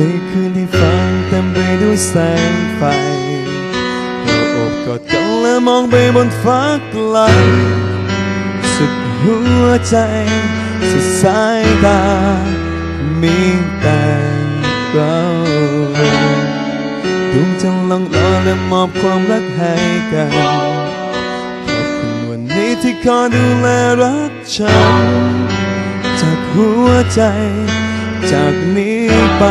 ในคืนที่ฟังเต็มไปด้วยแสงไฟเราอบกอดกันและมองไปบนฟ้าไกลสุดหัวใจสุดสายตา มีแต่เราดวงจันทร์ลองลอและมอบความรักให้กันขอบคุณวันนี้ที่คอยดูแลรักฉัน จากหัวใจจากนี้ ไป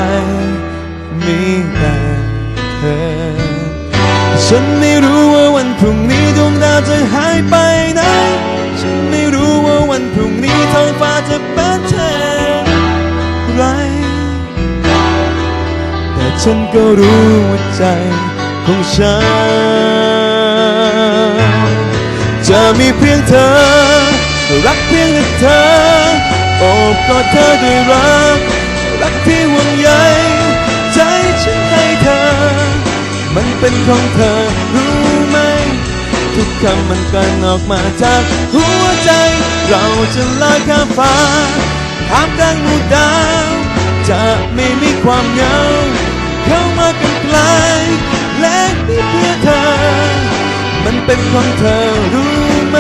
มีแต่เธอ ฉันไม่รู้ว่าวันพรุ่งนี้ดวงดาวจะหายไปไหนฉันไม่รู้ว่าวันพรุ่งนี้ท้องฟ้าจะเป็นเช่นไร แต่ฉันก็รู้ว่าใจของฉัน จะมีเพียงเธอ รักเพียงแต่เธอ โอบกอดเธอด้วยรัก รักที่ห่วงใยใจฉันให้เธอ มันเป็นของเธอรู้ไหม ทุกคำมันกลั่นออกมาจากหัวใจ เราจะลอยข้ามฟ้าท่ามกลางหมู่ดาว จะไม่มีความเหงาเข้ามากันไกลและนี่เพื่อเธอ มันเป็นของเธอรู้ไหม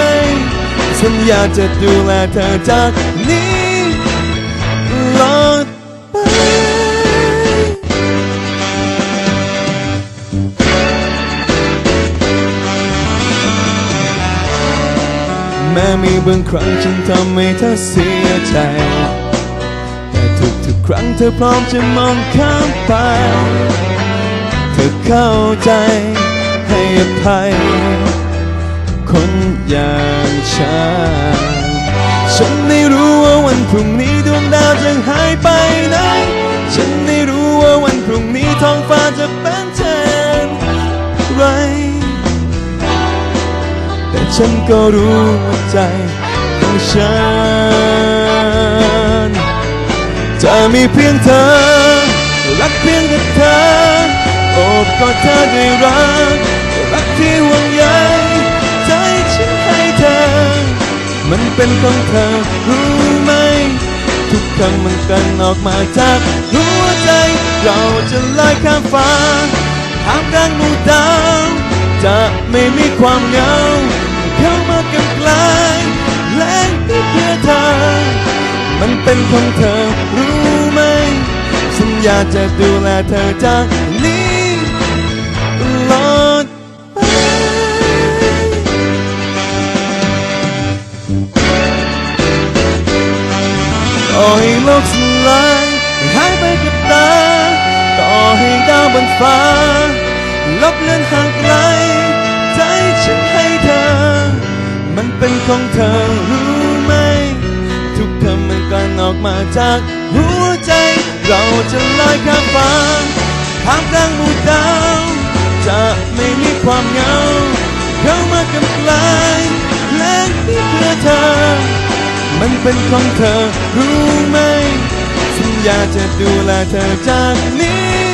ฉันอยากจะดูแลเธอจากนี้ แม้มีบางครั้งฉันทำให้เธอเสียใจ แต่ทุกๆครั้งเธอพร้อมจะมองข้ามไป เธอเข้าใจให้อภัย คนอย่างฉัน ฉันไม่รู้ว่าวันพรุ่งนี้ดวงดาวจะหายไปไหน ฉันไม่รู้ว่าวันพรุ่งนี้ท้องฟ้าจะเป็นเช่นไร ฉันก็รู้ว่าใจของฉันจะมีเพียงเธอ รักเพียงแต่เธอโอบกอดเธอด้วยรัก รักที่ห่วงใยใจฉันให้เธอ มันเป็นของเธอรู้ไหม ทุกครั้งมันกันออกมาจากหัวใจ เราจะลอยข้ามฟ้าทามกลางหมู่ดาวจะไม่มีความเหงา เป็นของเธอรู้ไหม ฉันอยากจะดูแลเธอจากนี้ตลอดไปต่อให้โลกสลายหายไปกับตา ต่อให้ดาวบนฟ้า ลบเลือนห่างไกล ใจฉันให้เธอ มันเป็นของเธอรู้ ออกมาจากหัวใจ เราจะลอยข้ามฟ้าข้ามกลางหมู่ดาวจะไม่มีความเหงา เข้ามากำกลายและนี่เพื่อเธอ มันเป็นของเธอรู้ไหม ฉันอยากจะดูแลเธอจากนี้